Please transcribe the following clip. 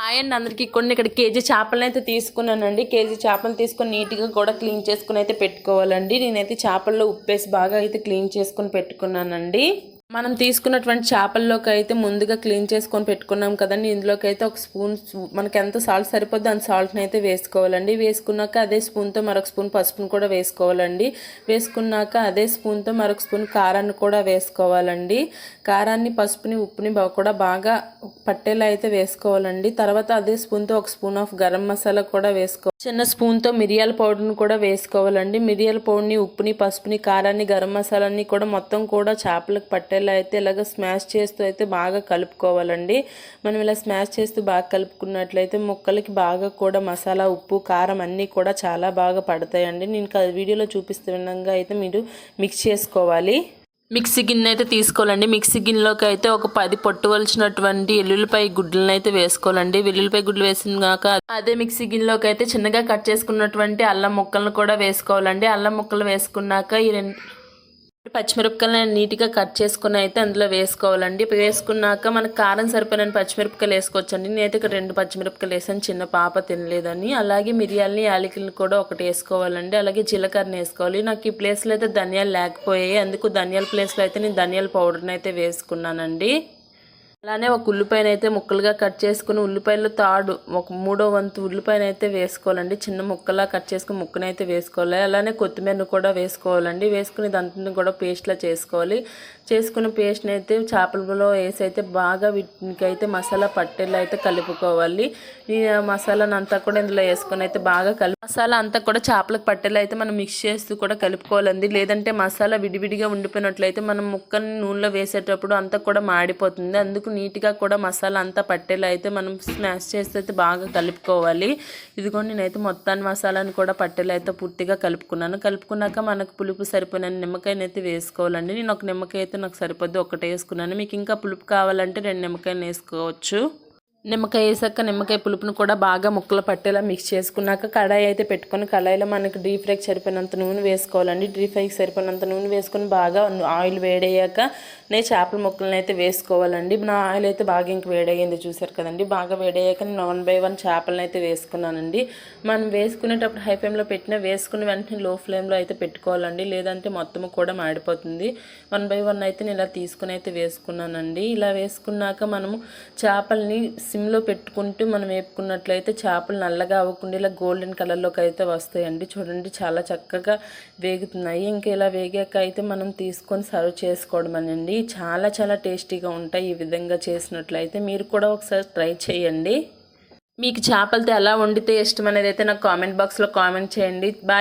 Hi అండి అందరికీ కొన్ని ఇక్కడ కేజీ చేపలను అయితే తీసుకున్నానండి. కేజీ చేపలు తీసుకొని నీట్గా కూడా క్లీన్ చేసుకుని అయితే పెట్టుకోవాలండి. నేనైతే చేపల్లో ఉప్పేసి బాగా అయితే క్లీన్ చేసుకుని పెట్టుకున్నానండి. మనం తీసుకున్నటువంటి చేపల్లోకి అయితే ముందుగా క్లీన్ చేసుకొని పెట్టుకున్నాం కదండి. ఇందులోకి అయితే ఒక స్పూన్ మనకి ఎంత సాల్ట్ సరిపోద్దో అంత సాల్ట్ని అయితే వేసుకోవాలండి. వేసుకున్నాక అదే స్పూన్తో మరొక స్పూన్ పసుపును కూడా వేసుకోవాలండి. వేసుకున్నాక అదే స్పూన్తో మరొక స్పూన్ కారాన్ని కూడా వేసుకోవాలండి. కారాన్ని పసుపుని ఉప్పుని కూడా బాగా పట్టేలా అయితే వేసుకోవాలండి. తర్వాత అదే స్పూన్తో ఒక స్పూన్ ఆఫ్ గరం మసాలా కూడా వేసుకో చిన్న స్పూన్తో మిరియాల పౌడర్ని కూడా వేసుకోవాలండి. మిరియాల పౌడర్ని ఉప్పుని పసుపుని కారాన్ని గరం మసాలాని కూడా మొత్తం కూడా చేపలకు పట్టే ఇలా అయితే ఇలాగ స్మాష్ చేస్తూ అయితే బాగా కలుపుకోవాలండి. మనం ఇలా స్మాష్ చేస్తూ బాగా కలుపుకున్నట్లయితే ముక్కలకి బాగా కూడా మసాలా ఉప్పు కారం అన్నీ కూడా చాలా బాగా పడతాయండి. నేను వీడియోలో చూపిస్తున్న విధంగా అయితే మీరు మిక్స్ చేసుకోవాలి. మిక్సీ గిన్నె అయితే తీసుకోవాలండి. మిక్సీ గిన్నెలోకి అయితే ఒక పది పొట్టువలసినటువంటి ఎల్లుల్లిపాయ గుడ్లను అయితే వేసుకోవాలండి. వెల్లుల్లిపాయ గుడ్లు వేసినాక అదే మిక్సీ గిన్నెలోకి అయితే చిన్నగా కట్ చేసుకున్నటువంటి అల్లం ముక్కలను కూడా వేసుకోవాలండి. అల్లం ముక్కలు వేసుకున్నాక ఈ రెండు పచ్చిమిరపకాయలు నీట్గా కట్ చేసుకుని అయితే అందులో వేసుకోవాలండి. వేసుకున్నాక మనకు కారం సరిపోయిన పచ్చిమిరపకాయలు వేసుకోవచ్చండి. నేనైతే ఇక్కడ రెండు పచ్చిమిరపకాయలు వేసాను. చిన్న పాప తినలేదని. అలాగే మిరియాలని యాలకులను కూడా ఒకటి వేసుకోవాలండి. అలాగే జీలకర్రని వేసుకోవాలి. నాకు ఈ ప్లేస్లో అయితే ధనియాలు లేకపోయాయి. అందుకు ధనియాల ప్లేస్లో అయితే నేను ధనియాల పౌడర్ని అయితే వేసుకున్నానండి. అలానే ఒక ఉల్లిపాయను అయితే ముక్కలుగా కట్ చేసుకుని ఉల్లిపాయలు తాడు ఒక మూడో వంతు ఉల్లిపాయను అయితే వేసుకోవాలండి. చిన్న ముక్కలా కట్ చేసుకుని ముక్కనైతే అయితే వేసుకోవాలి. అలానే కొత్తిమీరను కూడా వేసుకోవాలండి. వేసుకుని దాంట్లో కూడా పేస్ట్లా చేసుకోవాలి. చేసుకున్న పేస్ట్ని అయితే చేపలలో వేసి అయితే బాగా వీటికి అయితే మసాలా పట్టేలా అయితే కలుపుకోవాలి. ఈ మసాలాను అంతా కూడా ఇందులో వేసుకొని అయితే బాగా కలిపి మసాలా అంతా కూడా చేపలకు పట్టేలా అయితే మనం మిక్స్ చేస్తూ కూడా కలుపుకోవాలండి. లేదంటే మసాలా విడివిడిగా ఉండిపోయినట్లయితే మనం ముక్కని నూనెలో వేసేటప్పుడు అంతా కూడా మాడిపోతుంది. అందుకు నీట్గా కూడా మసాలా అంతా పట్టేలా అయితే మనం స్మాష్ చేస్తే అయితే బాగా కలుపుకోవాలి. ఇదిగోండి నేనైతే మొత్తాన్ని మసాలాను కూడా పట్టేలా అయితే పూర్తిగా కలుపుకున్నాను. కలుపుకున్నాక మనకు పులుపు సరిపోయిన నిమ్మకాయని అయితే వేసుకోవాలండి. నేను ఒక నిమ్మకాయ అయితే నాకు సరిపోద్ది ఒకటే వేసుకున్నాను. మీకు ఇంకా పులుపు కావాలంటే రెండు నిమ్మకాయలు వేసుకోవచ్చు. నిమ్మకాయ వేసాక నిమ్మకాయ పులుపును కూడా బాగా ముక్కలు పట్టేలా మిక్స్ చేసుకున్నాక కడాయి అయితే పెట్టుకొని కడాయిలో మనకి డీప్ ఫ్రైకి సరిపోయినంత నూనె వేసుకోవాలండి. డీప్ ఫ్రైకి సరిపోయినంత నూనె వేసుకొని బాగా ఆయిల్ వేడయ్యాక నేను చేపల ముక్కలను అయితే వేసుకోవాలండి. నా ఆయిల్ అయితే బాగా ఇంక వేడయ్యింది చూసారు కదండి. బాగా వేడయ్యాక నేను వన్ బై వన్ చేపలను అయితే వేసుకున్నానండి. మనం వేసుకునేటప్పుడు హై ఫ్లేమ్లో పెట్టిన వేసుకుని వెంటనే లో ఫ్లేమ్లో అయితే పెట్టుకోవాలండి. లేదంటే మొత్తం కూడా మాడిపోతుంది. వన్ బై వన్ అయితే నేను ఇలా తీసుకుని అయితే వేసుకున్నానండి. ఇలా వేసుకున్నాక మనము చేపల్ని సిమ్లో పెట్టుకుంటూ మనం వేపుకున్నట్లయితే చేపలు నల్లగా అవ్వకుండా ఇలా గోల్డెన్ కలర్లోకి అయితే వస్తాయండి. చూడండి చాలా చక్కగా వేగుతున్నాయి. ఇంకా ఇలా వేగాక అయితే మనం తీసుకొని సర్వ్ చేసుకోవడమనండి చాలా చాలా టేస్టీగా ఉంటాయి ఈ విధంగా చేసినట్లయితే. మీరు కూడా ఒకసారి ట్రై చేయండి. మీకు చేపలతో ఎలా వండితే ఇష్టం అనేది అయితే నాకు కామెంట్ బాక్స్లో కామెంట్ చేయండి. బాయ్.